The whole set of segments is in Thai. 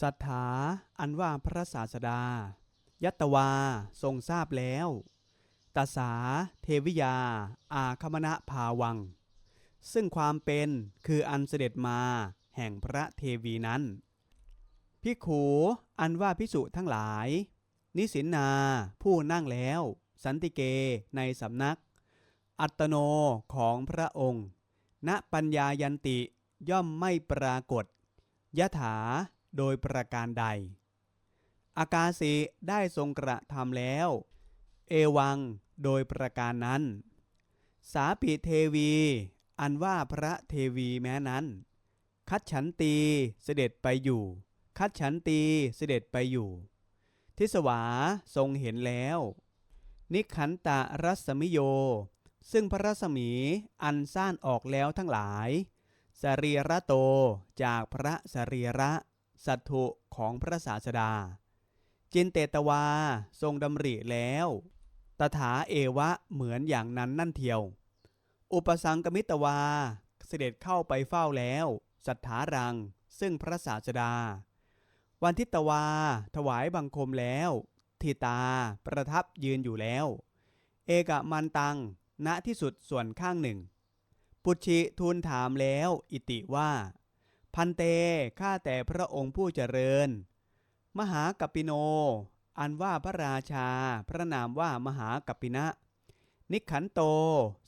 ศรัทธาอันว่าพระศาสดา ยัตวาทรงทราบแล้วตาสาเทวิยา อาคมณะภาวัง ซึ่งความเป็นคืออันเสด็จมาแห่งพระเทวีนั้นพิขูอันว่าพิสุทั้งหลาย นิสินนาผู้นั่งแล้ว สันติเกในสำนัก อัตโนของพระองค์ ณปัญญายันติย่อมไม่ปรากฏยะถา โดยประการใด อากาสิได้ทรงกระทำแล้ว เอวังโดยประการนั้น สาปิเทวี อันว่าพระเทวีแม้นั้น คัดฉันตีเสด็จไปอยู่ คัดฉันตีเสด็จไปอยู่ ทิสวาทรงเห็นแล้ว นิขันตะรัศมิโย ซึ่งพระรัศมีอันซ่านออกแล้วทั้งหลาย สรีระโตจากพระสรีระ สัตถุของพระศาสดา จินเตตวาทรงดำริแล้ว ตถาเอวะเหมือนอย่างนั้นนั่นเทียว อุปสังกมิตวา เสด็จเข้าไปเฝ้าแล้ว สัทธารัง ซึ่งพระศาสดา วันทิตวา ถวายบังคมแล้ว ทิตาประทับยืนอยู่แล้ว เอกมันตังณที่สุดส่วนข้างหนึ่ง ปุชิทูลถามแล้ว อิติว่า พันเต ข้าแต่พระองค์ผู้เจริญ มหากัปปิโน อันว่าพระราชา พระนามว่ามหากัปปินะ นิขันโต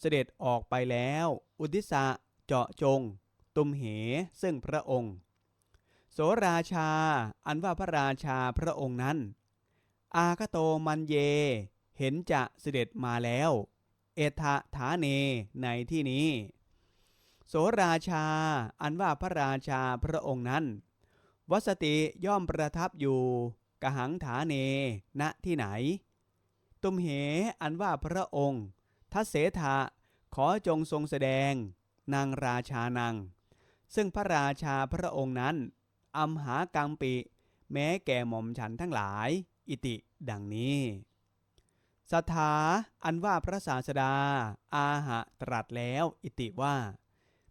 เสด็จออกไปแล้ว อุทิสะเจาะจง ตุมเห ซึ่งพระองค์ โสราชา อันว่าพระราชาพระองค์นั้น อาคโตมันเย เห็นจะเสด็จมาแล้ว เอทะฐาเน ในที่นี้ โสราชา อันว่าพระราชาพระองค์นั้น วสติย่อมประทับอยู่กหังฐาเน ณที่ไหน ตุมเหอันว่าพระองค์ทัศเสถะขอจงทรงแสดง นางราชานางซึ่งพระราชาพระองค์นั้นอัมหากังปิ แม้แก่หม่อมฉันทั้งหลาย อิติดังนี้สถาอันว่าพระศาสดา อาหะตรัสแล้ว อิติว่า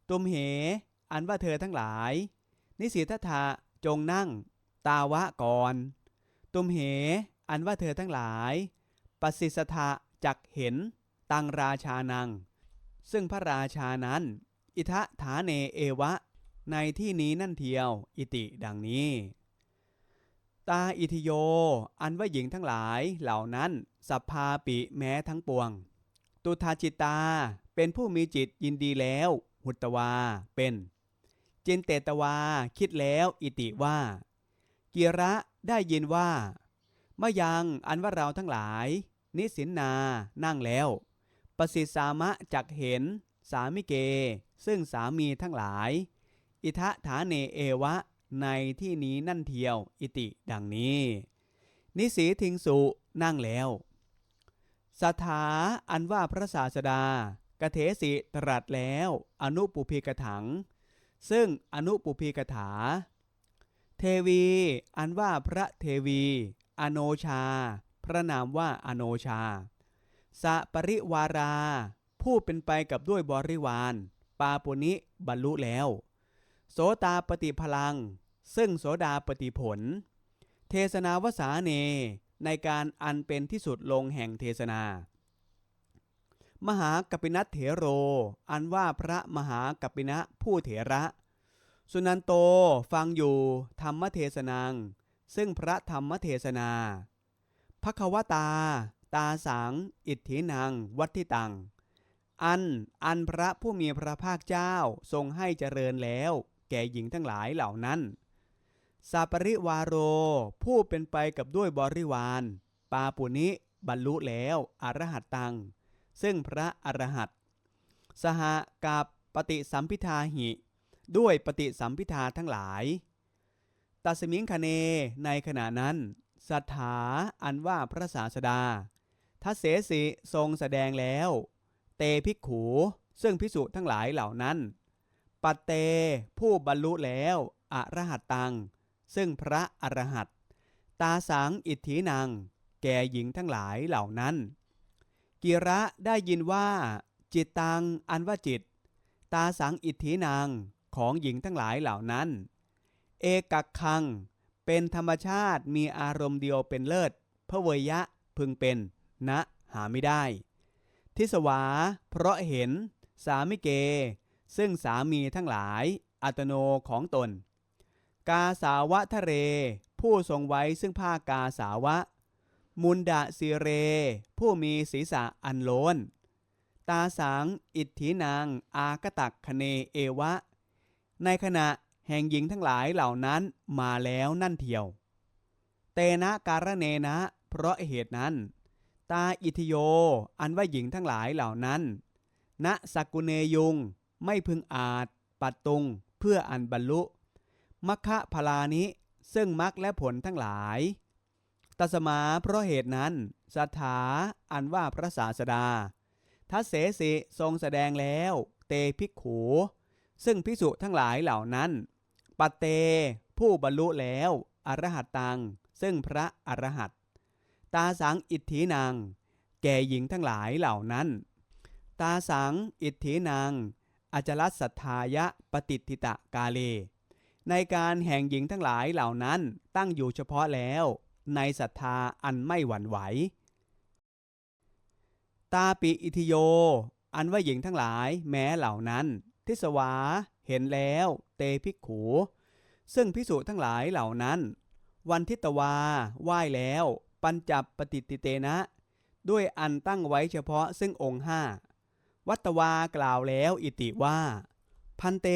ตุมเห อันว่าเธอทั้งหลาย นิสิทธะจงนั่ง ตาวะก่อน ตุมเห อันว่าเธอทั้งหลายปสิสทะจักเห็น ตังราชานัง ซึ่งพระราชานั้น อิทะฐาเนเอวะ ในที่นี้นั่นเทียว อิติดังนี้ ตาอิทิโย อันว่าหญิงทั้งหลายเหล่านั้นสัพพาปิแม้ทั้งปวง ตุทาจิตตาเป็นผู้มีจิตยินดีแล้ว หุตวา เป็น จินเตตวา คิดแล้ว อิติว่า กีระได้ยินว่าเมื่อยังอันว่าเราทั้งหลาย นิสินนานั่งแล้ว ประสิทสามะจักเห็น สามิเก ซึ่งสามีทั้งหลาย อิทะฐาเนเอวะ ในที่นี้นั่นเทียว อิติดังนี้ นิสีทิงสุนั่งแล้วสถาอันว่าพระศาสดา กเทสิตรัสแล้วอนุปุพีกถัง ซึ่งอนุปุพีกถา เทวี อันว่าพระเทวี อโนชา พระนามว่าอโนชา สะปริวารา ผู้เป็นไปกับด้วยบริวาร ปาปุนิบรรลุแล้ว โสตาปฏิพลัง ซึ่งโสดาปฏิผล เทศนาวสาเน ในการอันเป็นที่สุดลงแห่งเทศนา มหากัปปินัตเถโร อันว่าพระมหากัปปินะผู้เถระ สุนันโตฟังอยู่ธรรมเทศนัง ซึ่งพระธรรมเทศนาภควตา ตาสัง อิทธินัง วัตทิตัง อัน อันพระผู้มีพระภาคเจ้าทรงให้เจริญแล้ว แก่หญิงทั้งหลายเหล่านั้น สาปริวาโร ผู้เป็นไปกับด้วยบริวาร ปาปุนิ บรรลุแล้ว อรหัตตัง ซึ่งพระอรหัตสหกับปฏิสัมพิทาหิ ด้วยปฏิสัมพิทาทั้งหลายตัสมิงคเนในขณะนั้นสัทธาอันว่าพระศาสดาทัศเสสิทรงแสดงแล้ว เตภิกขูซึ่งพิสุทั้งหลายเหล่านั้นปัตเตผู้บรรลุแล้วอรหัตตัง ซึ่งพระอรหัตตาสังอิทธินัง แก่หญิงทั้งหลายเหล่านั้น กิระได้ยินว่า จิตตังอันว่าจิต ตาสังอิทธินังของหญิงทั้งหลายเหล่านั้น เอกักคัง เป็นธรรมชาติมีอารมณ์เดียวเป็นเลิศพระเวยะพึงเป็นณหาไม่ได้ ทิสวา เพราะเห็น สามิเก ซึ่งสามีทั้งหลาย อัตโนของตน กาสาวะทะเร ผู้ทรงไว้ซึ่งผ้ากาสาวะ มุนดาสีเร ผู้มีศีรษะอันโลน ตาสัง อิทธินาง อากตักคเนเอวะ ในขณะแห่งหญิงทั้งหลายเหล่านั้นมาแล้วนั่นเทียว เตนะการเนนะ เพราะเหตุนั้น ตาอิทโย อันว่าหญิงทั้งหลายเหล่านั้น ณสักกุเนยุง ไม่พึงอาจ ปัดตุง เพื่ออันบรรลุมัคคะพลานิซึ่งมักและผลทั้งหลาย ตัสมาเพราะเหตุนั้นสัทธาอันว่าพระศาสดา ทัศเสสิทรงแสดงแล้ว เตภิกขูซึ่งพิสุทั้งหลายเหล่านั้น ปเต ผู้บรรลุแล้ว อรหัตตัง ซึ่งพระอรหัตตาสังอิทธินางแก่หญิงทั้งหลายเหล่านั้น ตาสังอิทธินางอจลัสสัทธายะปฏิทิตะกาเล ในการแห่งหญิงทั้งหลายเหล่านั้นตั้งอยู่เฉพาะแล้ว ในศรัทธาอันไม่หวั่นไหว ตาปิอิทิโย อันว่าหญิงทั้งหลายแม้เหล่านั้น ทิสวาเห็นแล้ว เตภิกขูซึ่งพิสุทั้งหลายเหล่านั้น วันทิตวาไหว้แล้ว ปัญจับปฏิติเตนะ ด้วยอันตั้งไว้เฉพาะซึ่งองค์ห้าวัตวากล่าวแล้วอิติว่า พันเต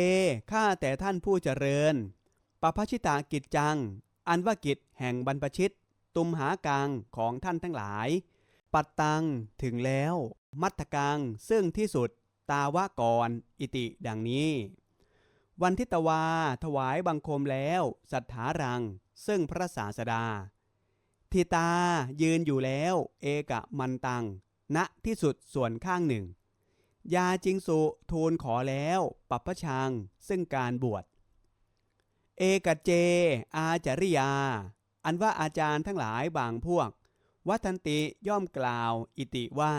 ข้าแต่ท่านผู้เจริญปปชิตากิจจัง อันว่ากิจแห่งบรรพชิต ตุมหากังของท่านทั้งหลาย ปัตตังถึงแล้ว มัตถกังซึ่งที่สุดตาวะกรอิติดังนี้ วันทิตวาถวายบังคมแล้วสัทธารัง ซึ่งพระศาสดา ทิตายืนอยู่แล้ว เอกมันตัง ณที่สุดส่วนข้างหนึ่ง ยาจิงสุทูลขอแล้วปัปพชัง ซึ่งการบวชเอกเจ อาจาริยา อันว่าอาจารย์ทั้งหลายบางพวก วัทันติย่อมกล่าวอิติว่า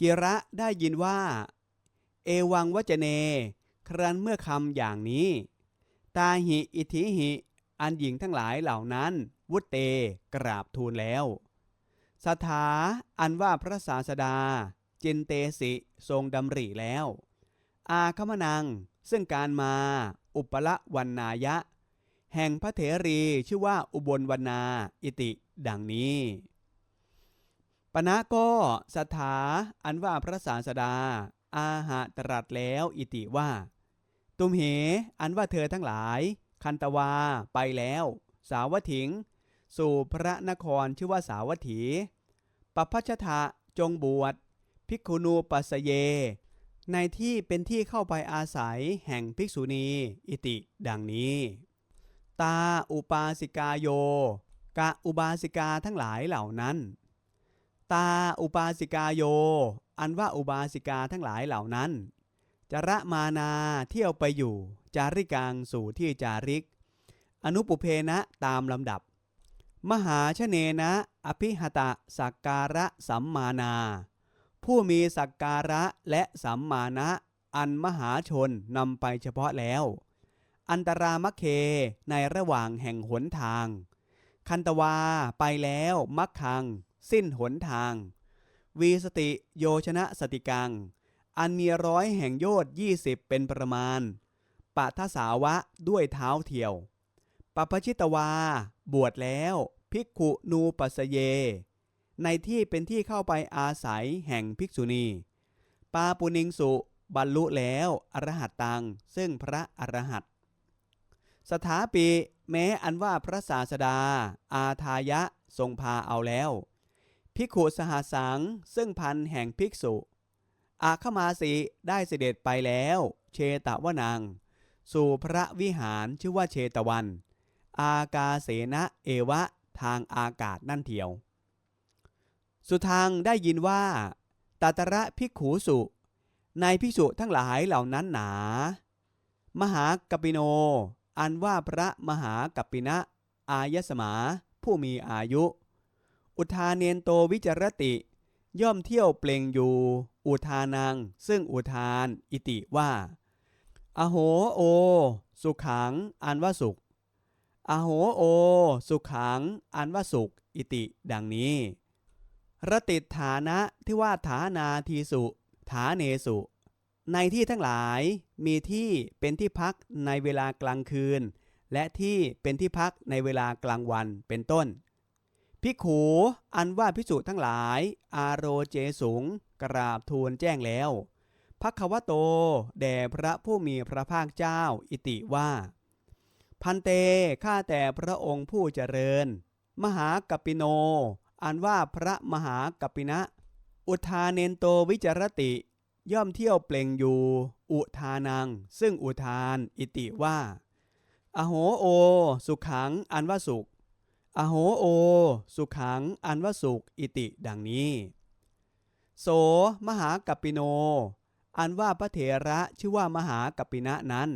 กิระได้ยินว่า เอวังวจเน ครั้นเมื่อคำอย่างนี้ ตาหิอิทิหิ อันหญิงทั้งหลายเหล่านั้น วุตเตกราบทูลแล้วสถาอันว่าพระศาสดาจินเตสิทรงดำริแล้ว อาคมนัง ซึ่งการมา อุปละวันนายะ แห่งพระเถรีชื่อว่าอุบลวนาอิติดังนี้ปณะก็สถาอันว่าพระศาสดา อาหะตรัสแล้วอิติว่า ตุมเห อันว่าเธอทั้งหลาย คันตวาไปแล้ว สาวถิง สู่พระนครชื่อว่าสาวัตถี ปพัชทะจงบวชภิกขุนูปัสเย ในที่เป็นที่เข้าไปอาศัยแห่งภิกษุณี อิติดังนี้ ตาอุปาสิกาโยกะอุบาสิกาทั้งหลายเหล่านั้น ตาอุปาสิกาโย อันว่าอุบาสิกาทั้งหลายเหล่านั้นจะระมานาเที่ยวไปอยู่ จาริกังสู่ที่จาริก อนุปุเพนะตามลำดับ มหาชเนนะ อภิหตะสักการะสัมมานา ผู้มีสักการะและสัมมานะ อันมหาชนนำไปเฉพาะแล้ว อันตรามะเคในระหว่างแห่งหนทาง คันตวาไปแล้วมักคัง สิ้นหนทาง วีสติโยชนะสติกัง อันมีร้อยแห่งโยชยี่สิบเป็นประมาณปะทสาวะด้วยเท้าเทียวปปชิตวา บวชแล้วภิกขุนูปัสเย ในที่เป็นที่เข้าไปอาศัยแห่งภิกษุณี ปาปุนิงสุบรรลุแล้วอรหัตตัง ซึ่งพระอรหัต สถาปีแม้อันว่าพระศาสดา อาทายะทรงพาเอาแล้ว ภิกขุสหสังซึ่งพันแห่งภิกษุ อาคมาสีได้เสด็จไปแล้ว เชตวนัง สู่พระวิหารชื่อว่าเชตวัน อากาเสนะเอวะทางอากาศนั่นเทียว สุทางได้ยินว่าตาตระภิกขูสุในภิกษุทั้งหลายเหล่านั้นหนา มหากปิโน อันว่าพระมหากัปปินะ อายสมา ผู้มีอายุ อุทาเนนโตวิจรติ ย่อมเที่ยวเปล่งอยู่ อุทานัง ซึ่งอุทาน อิติว่า อโหโอ สุขัง อันว่าสุข อโหโอ สุขัง อันว่าสุข อิติ ดังนี้รติฐานะที่ว่าฐานาทีสุ ฐาเนสุ ในที่ทั้งหลายมีที่เป็นที่พักในเวลากลางคืน และที่เป็นที่พักในเวลากลางวันเป็นต้นพิขูอันว่าพิสุทั้งหลาย อาโรเจสูงกราบทูลแจ้งแล้วพักวะโต แด่พระผู้มีพระภาคเจ้าอิติว่า พันเตข้าแต่พระองค์ผู้เจริญ มหากัปปิโน อันว่าพระมหากัปปินะ อุทาเนนโตวิจรติ ย่อมเที่ยวเปล่งอยู่ อุทานัง ซึ่งอุทาน อิติว่า อโหโอ สุขัง อันว่าสุข อโหโอ สุขัง อันว่าสุข อิติดังนี้ โส มหากัปปิโน อันว่าพระเถระชื่อว่ามหากัปปินะนั้น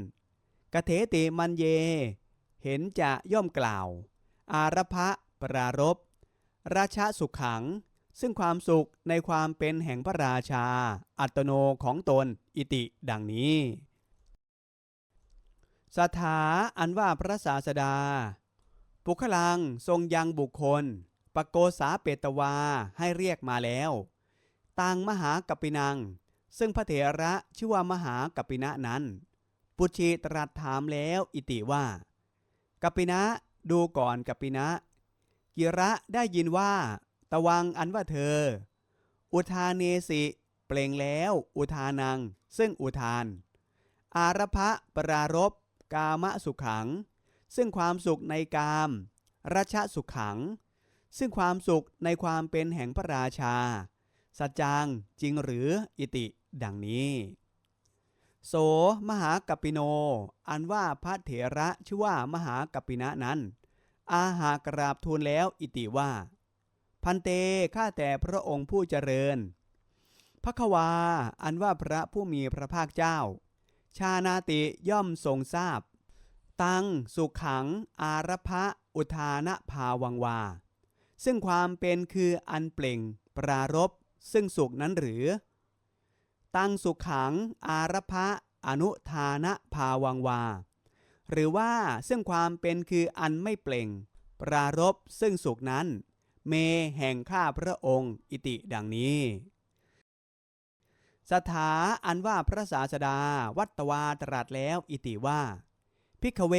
กเถติมันเย เห็นจะย่อมกล่าว อารพะปรารบราชสุขัง ซึ่งความสุขในความเป็นแห่งพระราชา อัตโนของตนอิติดังนี้สถาอันว่าพระศาสดา ปุคลังทรงยังบุคคล ปโกษาเปตวาให้เรียกมาแล้ว ต่างมหากัปปินัง ซึ่งพระเถระชื่อว่ามหากัปปินะนั้น ปุชีตรัสถามแล้วอิติว่า กัปปินะดูก่อนกัปปินะกิระได้ยินว่า ตะวังอันว่าเธอ อุทานเนสิ เปล่งแล้ว อุทานัง ซึ่งอุทาน อารพะปรารบกามะสุขัง ซึ่งความสุขในกามรัชสุขขัง ซึ่งความสุขในความเป็นแห่งพระราชา สัจจังจริงหรืออิติ ดังนี้ โสมหากัปปิโน อันว่าพระเถระชื่อว่ามหากัปปินะนั้น อาหากราบทูลแล้วอิติว่า พันเตข้าแต่พระองค์ผู้เจริญพระควา อันว่าพระผู้มีพระภาคเจ้า ชานาติย่อมทรงทราบ ตังสุขขัง อารพะอุทานะภาวังวา ซึ่งความเป็นคืออันเปล่ง ปรารบซึ่งสุขนั้นหรือ ตั้งสุขขัง อารพะอนุทานะภาวังวา หรือว่าซึ่งความเป็นคืออันไม่เปล่ง ปรารบซึ่งสุขนั้น เมแห่งข้าพระองค์อิติดังนี้ สถาอันว่าพระศาสดาวัตวาตรัสแล้วอิติว่า พิกเว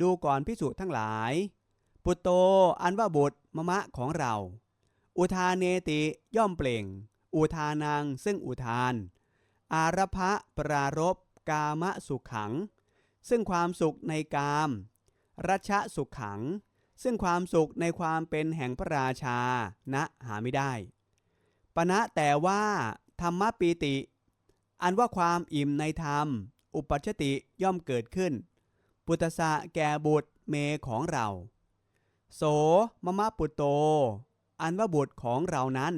ดูก่อนพิสุทั้งหลาย ปุตโตอันว่าบุตรมะมะของเรา อุทานเนติย่อมเปล่ง อุทานังซึ่งอุทาน อารพะปรารบกามะสุขขัง ซึ่งความสุขในกาม รัชสุขขัง ซึ่งความสุขในความเป็นแห่งพระราชาณะหาไม่ได้ปณะแต่ว่าธรรมปีติ อันว่าความอิ่มในธรรม อุปัชติย่อมเกิดขึ้น ปุตตะแก่บุตรเมของเรา โสมมะปุตโต อันว่าบุตรของเรานั้น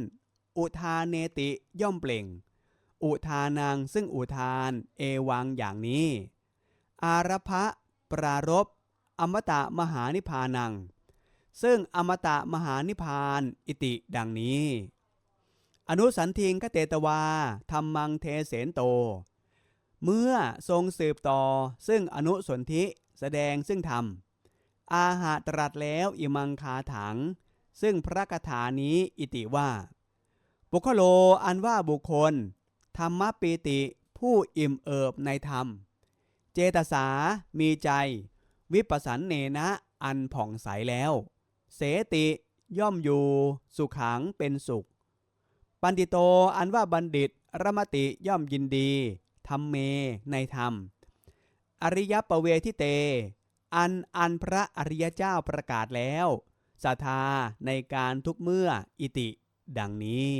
อุทานเนติย่อมเปล่ง อุทานังซึ่งอุทานเอวังอย่างนี้ อารพะปรารบอมตะมหานิพานัง ซึ่งอมตะมหานิพานอิติดังนี้ อนุสันทิงคเตตวาธรรมังเทเสนโต เมื่อทรงสืบต่อซึ่งอนุสนธิแสดงซึ่งธรรม อาหาตรัสแล้วอิมังคาถัง ซึ่งพระคาถานี้อิติว่า บุคโลอันว่าบุคคล ธรรมปีติผู้อิ่มเอิบในธรรม เจตสามีใจ วิปัสสันเนนะอันผ่องใสแล้ว เสติย่อมอยู่ สุขังเป็นสุข ปันติโตอันว่าบัณฑิตรมติย่อมยินดีธรรมเมในธรรม อริยปเวทิเต อันอันพระอริยเจ้าประกาศแล้วศรัทธาในการทุกเมื่ออิติ ดังนี้